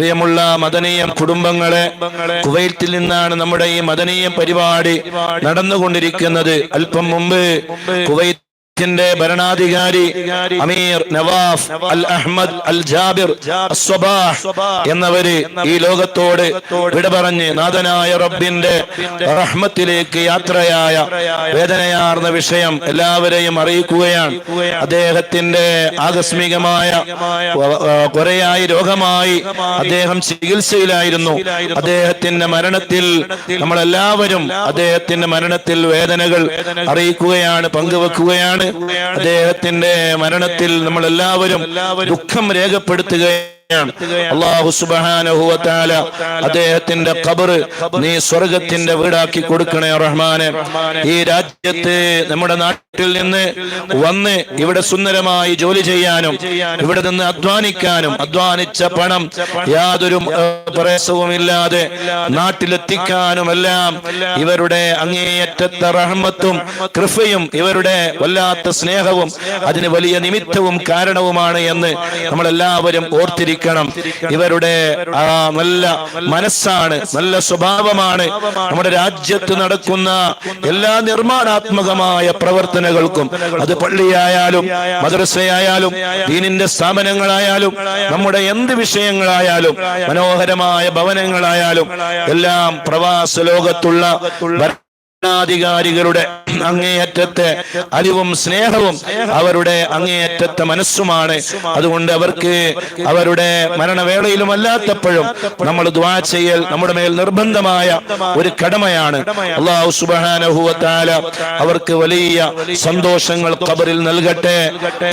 പ്രിയമുള്ള മദനീയ കുടുംബങ്ങളെ കുവൈറ്റിൽ നിന്നാണ് നമ്മുടെ ഈ മദനീയ പരിപാടി നടന്നുകൊണ്ടിരിക്കുന്നത്. അല്പം മുമ്പ് കുവൈറ്റിന്റെ ഭരണാധികാരി അമീർ Nawaf al Ahmad al Jaber എന്നവര് ഈ ലോകത്തോട് വിട പറഞ്ഞ് നാഥനായ റബ്ബിന്റെ റഹ്മത്തിലേക്ക് യാത്രയായ വേദനയാർന്ന വിഷയം എല്ലാവരെയും അറിയിക്കുകയാണ്. അദ്ദേഹത്തിന്റെ ആകസ്മികമായ കുറയായി രോഗമായി അദ്ദേഹം ചികിത്സയിലായിരുന്നു. അദ്ദേഹത്തിന്റെ മരണത്തിൽ നമ്മളെല്ലാവരും അദ്ദേഹത്തിന്റെ മരണത്തിൽ വേദനകൾ അറിയിക്കുകയാണ് പങ്കുവെക്കുകയാണ്. അദ്ദേഹത്തിന്റെ മരണത്തിൽ നമ്മൾ എല്ലാവരും ദുഃഖം രേഖപ്പെടുത്തുകയാണ്. അള്ളാഹു തആല അദ്ദേഹത്തിന്റെ ഖബർ നീ സ്വർഗത്തിന്റെ വീടാക്കി കൊടുക്കണേ റഹ്മാനെ. ഈ രാജ്യത്തെ നമ്മുടെ നാട്ടിൽ നിന്ന് വന്ന് ഇവിടെ സുന്ദരമായി ജോലി ചെയ്യാനും ഇവിടെ നിന്ന് അധ്വാനിക്കാനും അധ്വാനിച്ച പണം യാതൊരു പ്രയാസവുമില്ലാതെ നാട്ടിലെത്തിക്കാനുമെല്ലാം ഇവരുടെ അങ്ങേയറ്റത്തെ റഹ്മത്തും കൃഫയും ഇവരുടെ വല്ലാത്ത സ്നേഹവും അതിന് വലിയ നിമിത്തവും കാരണവുമാണ് എന്ന് നമ്മളെല്ലാവരും ഓർത്തിരിക്കണം. ഇവരുടെ ആ നല്ല മനസ്സാണ് നല്ല സ്വഭാവമാണ്. നമ്മുടെ രാജ്യത്ത് നടക്കുന്ന എല്ലാ നിർമ്മാണാത്മകമായ പ്രവർത്തനങ്ങൾക്കും അത് പള്ളിയായാലും മദ്രസയായാലും ദീനിന്റെ സ്ഥാപനങ്ങളായാലും നമ്മുടെ എന്ത് വിഷയങ്ങളായാലും മനോഹരമായ ഭവനങ്ങളായാലും എല്ലാം പ്രവാസ ലോകത്തുള്ള ഭരണാധികാരികളുടെ അങ്ങേയറ്റത്തെ അറിവും സ്നേഹവും അവരുടെ അങ്ങേയറ്റത്തെ മനസ്സുമാണ്. അതുകൊണ്ട് അവർക്ക് അവരുടെ മരണവേളയിലും അല്ലാത്തപ്പോഴും നമ്മൾ ദ്വാ ചെയ്യൽ നമ്മുടെ മേൽ നിർബന്ധമായ ഒരു കടമയാണ്. അള്ളാഹു സുബാനഹുവത്താല അവർക്ക് വലിയ സന്തോഷങ്ങൾ കബറിൽ നൽകട്ടെ.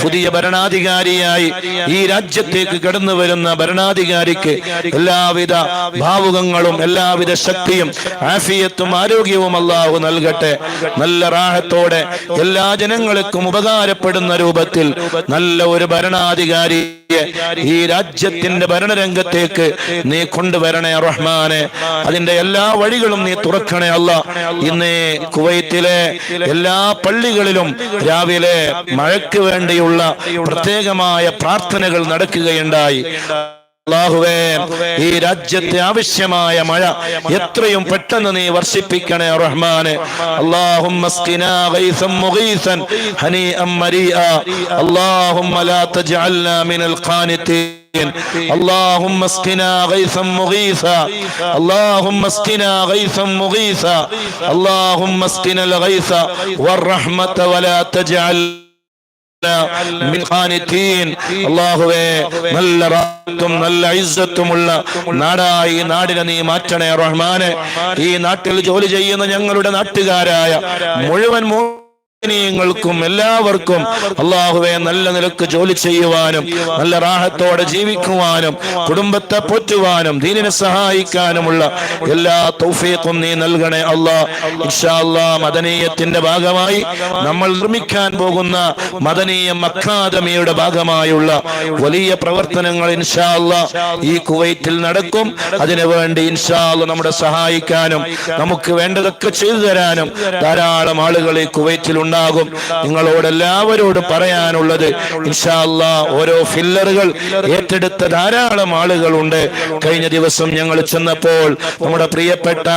പുതിയ ഭരണാധികാരിയായി ഈ രാജ്യത്തേക്ക് കടന്നു വരുന്ന ഭരണാധികാരിക്ക് എല്ലാവിധ ഭാവുകങ്ങളും എല്ലാവിധ ശക്തിയും ആഫിയത്തും ആരോഗ്യവും അള്ളാഹു നൽകട്ടെ. നല്ല റാഹത്തോടെ എല്ലാ ജനങ്ങൾക്കും ഉപകാരപ്പെടുന്ന രൂപത്തിൽ നല്ല ഒരു ഭരണാധികാരിയെ ഈ രാജ്യത്തിന്റെ ഭരണരംഗത്തേക്ക് നീ കൊണ്ടുവരണേ റഹ്മാനെ. അതിന്റെ എല്ലാ വഴികളും നീ തുറക്കണേ അല്ല. ഇന്ന് കുവൈത്തിലെ എല്ലാ പള്ളികളിലും രാവിലെ മഴയ്ക്ക് വേണ്ടിയുള്ള പ്രത്യേകമായ പ്രാർത്ഥനകൾ നടക്കുകയുണ്ടായി. അള്ളാഹുവേ ഈ രാജ്യത്തെ ആവശ്യമായ മഴ എത്രയും പെട്ടെന്ന് നീ വർഷിപ്പിക്കണേ റഹ്മാനെ اللهم اسقنا غيثا مغيثا هنيئا مريئا اللهم لا تجعلنا من القانتين اللهم اسقنا غيثا مغيثا اللهم اسقنا غيثا مغيثا اللهم اسقنا الغيث والرحمة ولا تجعل അല്ലാഹുവേ നല്ല റാത്തും നല്ല ഇസ്സത്തുമുള്ള നാടായി നാടിനെ നീ മാറ്റണേ റഹ്മാനെ. ഈ നാട്ടിൽ ജോലി ചെയ്യുന്ന ഞങ്ങളുടെ നാട്ടുകാരായ മുഴുവൻ ും എല്ലാവർക്കും അള്ളാഹുവെ നല്ല നിലയ്ക്ക് ജോലി ചെയ്യുവാനും നല്ല റാഹത്തോടെ ജീവിക്കുവാനും കുടുംബത്തെ പോറ്റുവാനും ദീനിനെ സഹായിക്കാനുമുള്ള എല്ലാ തൗഫീഖും നീ നൽകണേ അള്ളാ. ഇൻഷാ അല്ലാ മദനീയത്തിന്റെ ഭാഗമായി നമ്മൾ നിർമ്മിക്കാൻ പോകുന്ന മദനീയം അക്കാദമിയുടെ ഭാഗമായുള്ള വലിയ പ്രവർത്തനങ്ങൾ ഇൻഷാ അല്ലാ ഈ കുവൈറ്റിൽ നടക്കും. അതിനുവേണ്ടി ഇൻഷാ അല്ലാ നമ്മുടെ സഹായിക്കാനും നമുക്ക് വേണ്ടതൊക്കെ ചെയ്തു തരാനും ധാരാളം ആളുകൾ ഈ കുവൈറ്റിൽ ഉണ്ടാകും. നിങ്ങളോട് എല്ലാവരോടും പറയാനുള്ളത് ഇൻഷാ അല്ലാ ഓരോ ഫില്ലറുകൾ ഏറ്റെടുത്ത ധാരാളം ആളുകളുണ്ട്. കഴിഞ്ഞ ദിവസം ഞങ്ങൾ ചെന്നപ്പോൾ നമ്മുടെ പ്രിയപ്പെട്ട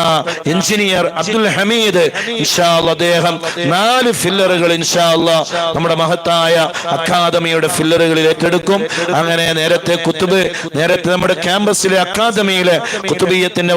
എഞ്ചിനീയർ അബ്ദുൽ ഹമീദ് ഇൻഷാ അല്ലാ അദ്ദേഹം നാല് ഫില്ലറുകൾ ഇൻഷാ അല്ലാ നമ്മുടെ മഹത്തായ അക്കാദമിയുടെ ഫില്ലറുകളിൽ ഏറ്റെടുക്കും. അങ്ങനെ നേരത്തെ കുത്തുബ് നേരത്തെ നമ്മുടെ ക്യാമ്പസിലെ അക്കാദമിയിലെ കുത്തുബീയത്തിന്റെ